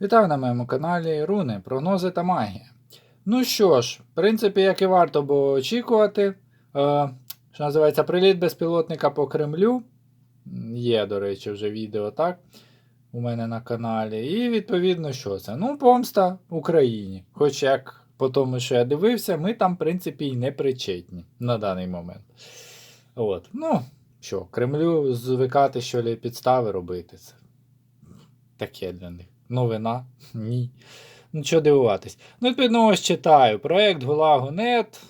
Вітаю на моєму каналі Руни, прогнози та магія. Ну що ж, в принципі, як і варто було очікувати, е, що називається приліт безпілотника по Кремлю. Є, до речі, вже відео, так? У мене на каналі. І відповідно, що це? Ну, помста Україні. Хоч як по тому, що я дивився, ми там, в принципі, і не причетні на даний момент. От. Ну, що, Кремлю звикати, що ли, підстави робити. Це таке для них. Новина? Ні. Ну, що дивуватись. Ну, відповідно, ось читаю. Проект Гулагу.нет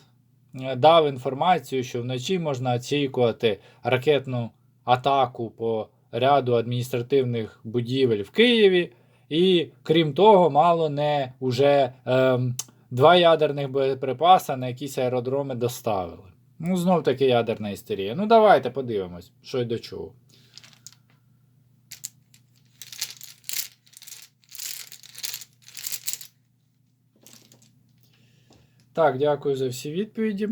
дав інформацію, що вночі можна очікувати ракетну атаку по ряду адміністративних будівель в Києві. І крім того, мало не уже ем, два ядерних боєприпаси на якісь аеродроми доставили. Ну, знов таки ядерна істерія. Ну, давайте подивимось, що й до чого. Так, дякую за всі відповіді.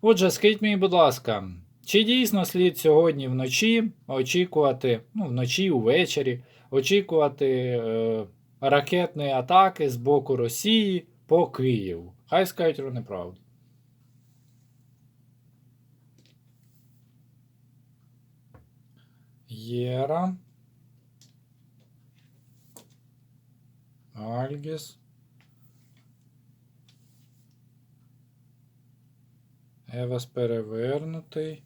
Отже, скажіть мені, будь ласка, чи дійсно слід сьогодні вночі очікувати, ну, вночі, увечері, очікувати е, ракетної атаки з боку Росії по Києву? Хай скажуть про неправду. Єра. Альгіс. Евас перевернутий.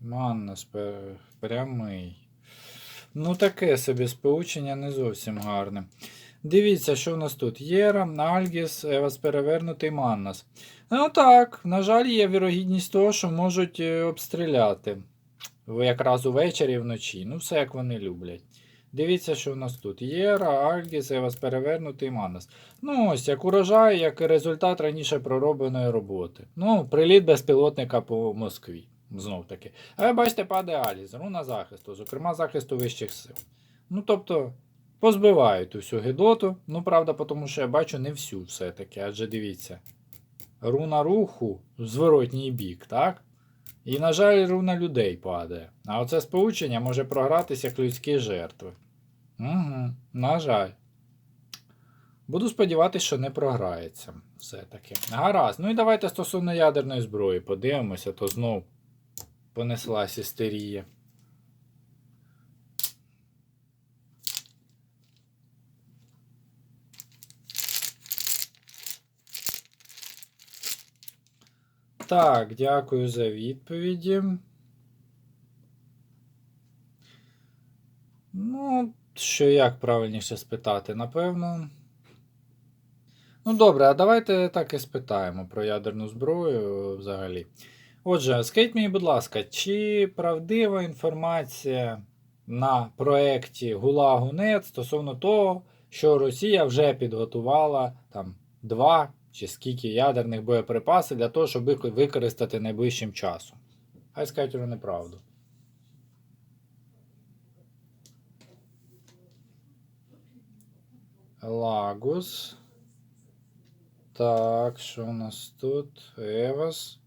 Маннас прямий. Ну, таке собі сполучення не зовсім гарне. Дивіться, що в нас тут. Єра, Альгіс, Евас перевернутий Маннас. Ну так, на жаль, є вірогідність того, що можуть е, обстріляти. Якраз увечері і вночі. Ну, все як вони люблять. Дивіться, що в нас тут. Єра, Альгіс, Евас перевернутий Маннас. Ну, ось, як урожай, як результат раніше проробленої роботи. Ну, приліт безпілотника по Москві. Знов таки. А ви бачите, падає Аліс, руна захисту, зокрема захисту вищих сил. Ну, тобто, позбивають усю гидоту. Ну, правда, тому що я бачу не всю все-таки. Адже дивіться. Руна руху в зворотній бік, так? І, на жаль, руна людей падає. А оце сполучення може програтися як людські жертви. Угу, на жаль. Буду сподіватися, що не програється все-таки. Гаразд. Ну і давайте стосовно ядерної зброї подивимося, то знов понеслась істерія. Так, дякую за відповіді. Ну, що як правильніше спитати, напевно. Ну, добре, а давайте так і спитаємо про ядерну зброю взагалі. Отже, скажіть мені, будь ласка, чи правдива інформація на проєкті Гулагу.нет стосовно того, що Росія вже підготувала там два чи скільки ядерних боєприпасів для того, щоб їх використати найближчим часом? Хай скажуть про неправду. Лагус. Так, що у нас тут? Евас.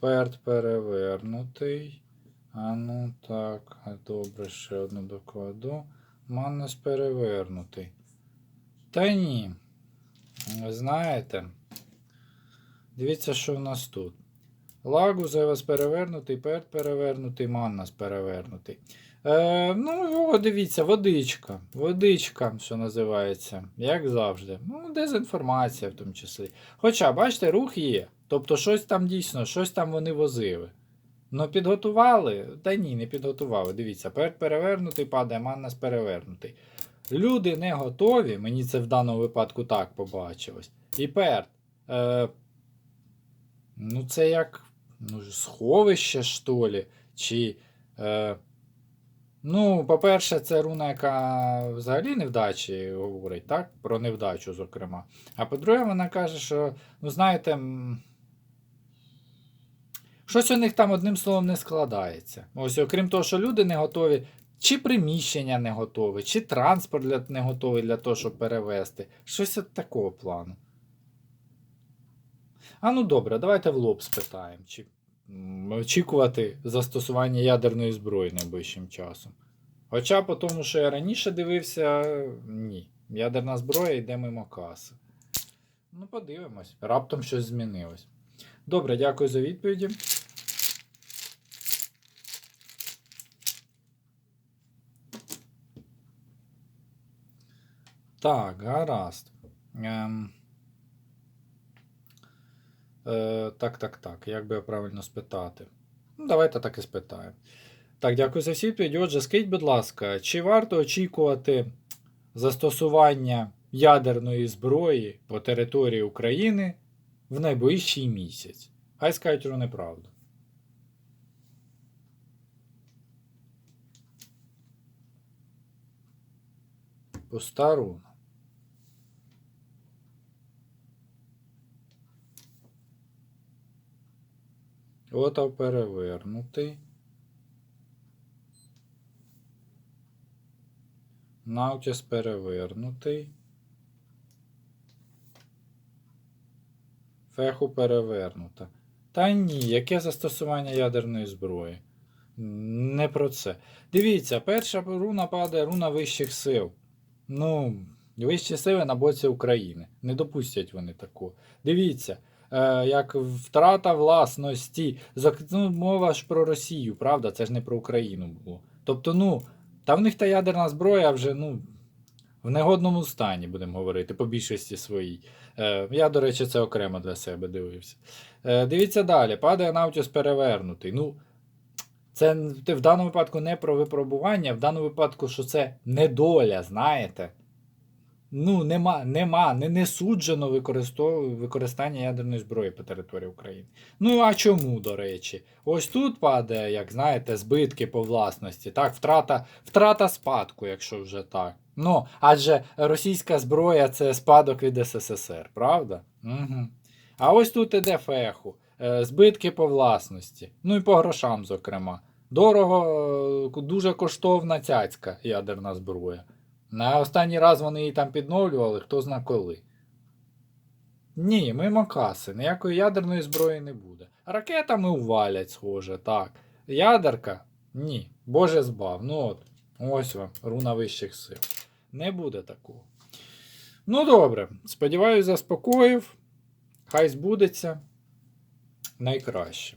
Перт перевернутий. А ну так, добре, ще одну докладу. Маннес перевернутий. Та ні. Знаєте. Дивіться, що в нас тут. Лагус Евас перевернутий, перт перевернутий, Маннас перевернутий. Е, ну, о, дивіться, водичка. Водичка, що називається, як завжди. Ну, дезінформація в тому числі. Хоча, бачите, рух є. Тобто, щось там дійсно, щось там вони возили. Ну, підготували? Та ні, не підготували. Дивіться, перт перевернутий падає, маннас перевернутий. Люди не готові, мені це в даному випадку так побачилось. І перт. Е, ну, це як ну, сховище, що ли? Чи. Е, Ну, по-перше, це руна, яка взагалі невдачі говорить, так? Про невдачу, зокрема. А по-друге, вона каже, що, ну, знаєте, щось у них там одним словом не складається. Ось, окрім того, що люди не готові, чи приміщення не готові, чи транспорт не готовий для того, щоб перевезти. Щось от такого плану. А ну добре, давайте в лоб спитаємо, чи очікувати застосування ядерної зброї найближчим часом. Хоча по тому, що я раніше дивився, ні. Ядерна зброя йде мимо каси. Ну, подивимось. Раптом щось змінилось. Добре, дякую за відповіді. Так, гаразд. Ем... Е, так, так, так. Як би правильно спитати? Ну, давайте так і спитаємо. Так, дякую за всі відповіді. Отже, скажіть, будь ласка, чи варто очікувати застосування ядерної зброї по території України в найближчий місяць? Хай скажуть про неправду. Пуста Отав перевернутий. Наутіс перевернутий. Феху перевернута. Та ні, яке застосування ядерної зброї? Не про це. Дивіться, перша руна падає руна вищих сил. Ну, вищі сили на боці України. Не допустять вони такого. Дивіться, як втрата власності. Ну, мова ж про Росію, правда? Це ж не про Україну було. Тобто, ну, та в них та ядерна зброя вже, ну, в негодному стані, будемо говорити, по більшості своїй. Е, я, до речі, це окремо для себе дивився. Е, дивіться далі. Падає Наутіс перевернутий. Ну, це в даному випадку не про випробування, в даному випадку, що це недоля, знаєте. Ну, нема, нема, не, не суджено використання ядерної зброї по території України. Ну а чому, до речі? Ось тут падає, як знаєте, збитки по власності. Так, втрата, втрата спадку, якщо вже так. Ну, адже російська зброя це спадок від СССР, правда? Угу. А ось тут іде феху. Е, Збитки по власності. Ну і по грошам, зокрема. Дорого, е, дуже коштовна цяцька ядерна зброя. На останній раз вони її там підновлювали, хто зна коли. Ні, мимо каси, ніякої ядерної зброї не буде. Ракетами увалять, схоже, так. Ядерка? Ні. Боже збав. Ну от, ось вам, руна вищих сил. Не буде такого. Ну добре, сподіваюсь, заспокоїв. Хай збудеться найкраще.